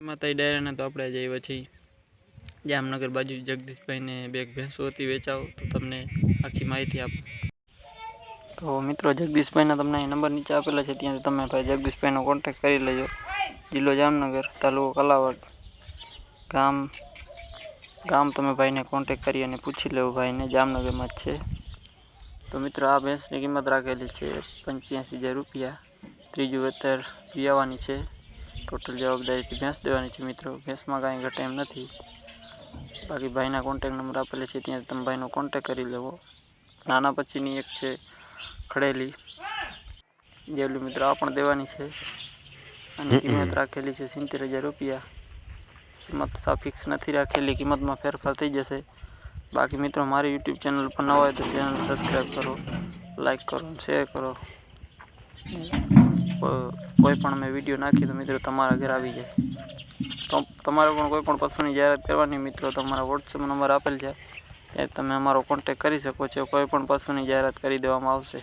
માતા ડાયરાના તો આપણે જઈએ પછી જામનગર બાજુ જગદીશભાઈને બે ભેંસો હતી વેચાવો, તો તમને આખી માહિતી આપો. તો મિત્રો, જગદીશભાઈના તમને નંબર નીચે આપેલા છે, ત્યાંથી તમે ભાઈ જગદીશભાઈનો કોન્ટેક કરી લેજો. જિલ્લો જામનગર, તાલુકો કલાવડ ગામ. ગામ તમે ભાઈને કોન્ટેક કરી અને પૂછી લેવું ભાઈને જામનગરમાં જ છે. તો મિત્રો, આ ભેંસની કિંમત રાખેલી છે પંચ્યાસી હજાર રૂપિયા. ત્રીજું વેતર પીવાની છે. ટોટલ જવાબદારીથી ભેંસ દેવાની છે મિત્રો. ભેંસમાં કાંઈ ઘટે એમ નથી. બાકી ભાઈના કોન્ટેક નંબર આપેલો છે. ત્યાં તમે ભાઈનો કોન્ટેક કરી લેવો. નાના પછીની એક છે ખડેલી. જેવલી મિત્રો આ પણ દેવાની છે. અને કિંમત રાખેલી છે સિત્તેર હજાર રૂપિયા. કિંમત સા ફિક્સ નથી રાખેલી. કિંમતમાં ફેરફાર થઈ જશે. બાકી મિત્રો મારી યુટ્યુબ ચેનલ પર ન હોય તો ચેનલ સબસ્ક્રાઈબ કરો લાઈક કરો શેર કરો. કોઈ પણ મેં વીડિયો નાખી તો મિત્રો તમારા ઘરે આવી જાય. તો તમારે પણ કોઈ પણ પશુની જાહેરાત કરવાની મિત્રો તમારા વોટ્સએપ નંબર આપેલ છે. એ તમે અમારો કોન્ટેક કરી શકો છો. કોઈ પણ પશુની જાહેરાત કરી દેવામાં આવશે.